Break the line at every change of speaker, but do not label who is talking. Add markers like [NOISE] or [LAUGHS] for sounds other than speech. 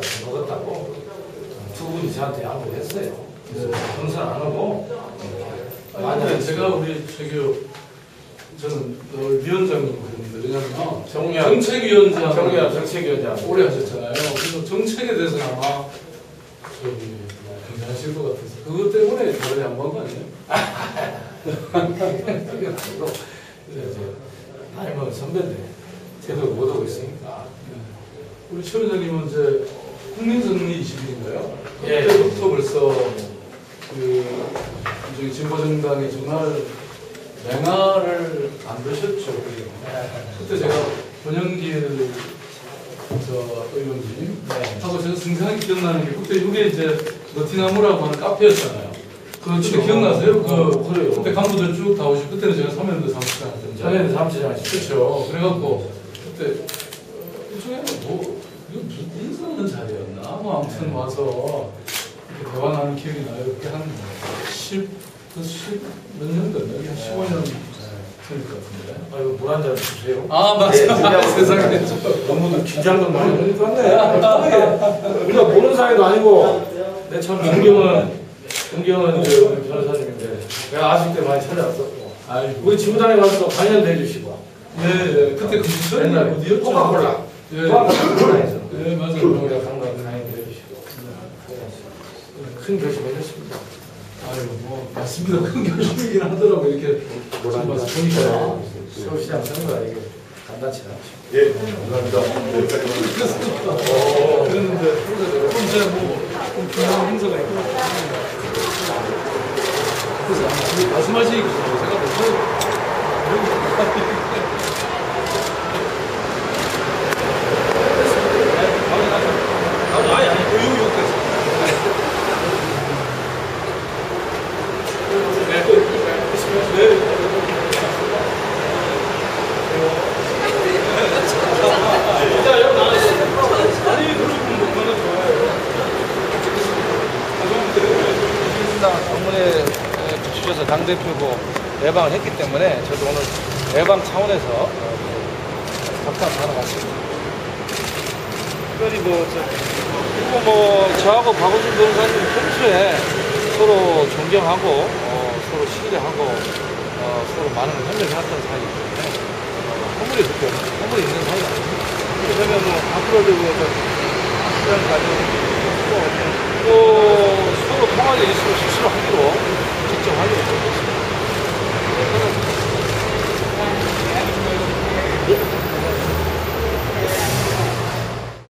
그래서 먹었다고 두 분이 저한테 양보를 했어요. 그래서 건설 안 하고
아니, 근데 제가 우리 최교 저는 늘 위원장님 그랬는데 왜냐면
정리한
정책위원장
정리한 정책위원장
오래 하셨잖아요. 그래서 정책에 대해서는 아마 저기 뭐 굉장하실 것 같아서. 그것 때문에 저를 양보한 거 아니에요? [LAUGHS]
그게 아니고. 나이 먹은 선배인데 제대로 못 하고 있으니까.
우리 최 원장님은 이제 국민선리 20일인가요?
예.
그때부터 벌써 그 저기 진보정당이 정말 맹화를 만드셨죠. 그게. 그때 제가 권영길 저 의원님
네.
하고 제가 생생하게 기억나는 게 그때 이게 이제 너티나무라고 하는 카페였잖아요. 그 그때 기억나세요? 그
어, 그래요.
그때 간부들 쭉 다 오시고 그때는 제가 사면대 사무실장 했던데.
전에는 사무실장 하시죠.
그렇죠. 그래갖고 그때 일종의 뭐 이거 무슨 인사하는 자리였나? 뭐 아무튼 와서 이렇게 대화 나누는 기억이 나요. 그때 한 10, 그 10, 몇 년도였나? 여기 한 15년 전일 것 같은데.
아이고 물한 잔 주세요.
아,
네,
맞아.
진짜
세상에.
너무 긴장도 많이 하는 것 같네. 우리가 보는 사이도 아니고 내참 존경은 존경은 우리 변호사님인데 내가 아실 때 많이 찾아왔었고
아이고.
우리 지부장에 가서 관련도 해주시고
네, 네. 그때 그 시절이
옛날에
어디였죠?
코카콜라
예.
코카콜라 에서
네, 맞아요.
우리가 강간 관련도 해주시고 큰 결심을 했습니다.
아이고, 뭐, 맞습니다. 큰 결심이긴 하더라고요. 이렇게. 지금 와서 보니까요.
서울시장 선거가 이게 간단치 않죠.
예, 감사합니다. 여기까지만.
어, 그랬는데, 이제 뭐, 좀 중요한 행사가 있고. 그래서 말씀하시니까 무슨,
아니 아니 그 여기 여기까지.
민주당 정문에 주셔서 당대표고 예방을 했기 때문에 저도 오늘 예방 차원에서 어, 답장 하러 왔습니다. 특별히 뭐, 저, 그리고 뭐, 저하고 박원순 변호사님 평소에 서로 존경하고, 어, 서로 신뢰하고, 어, 서로 많은 협력을 해왔던 사이이기 때문에, 어, 허물이 그렇게, 없- 허물이 있는 사이가 아닙니다. 그러면 뭐, 앞으로도 그, 어떤 시간 가지고, 또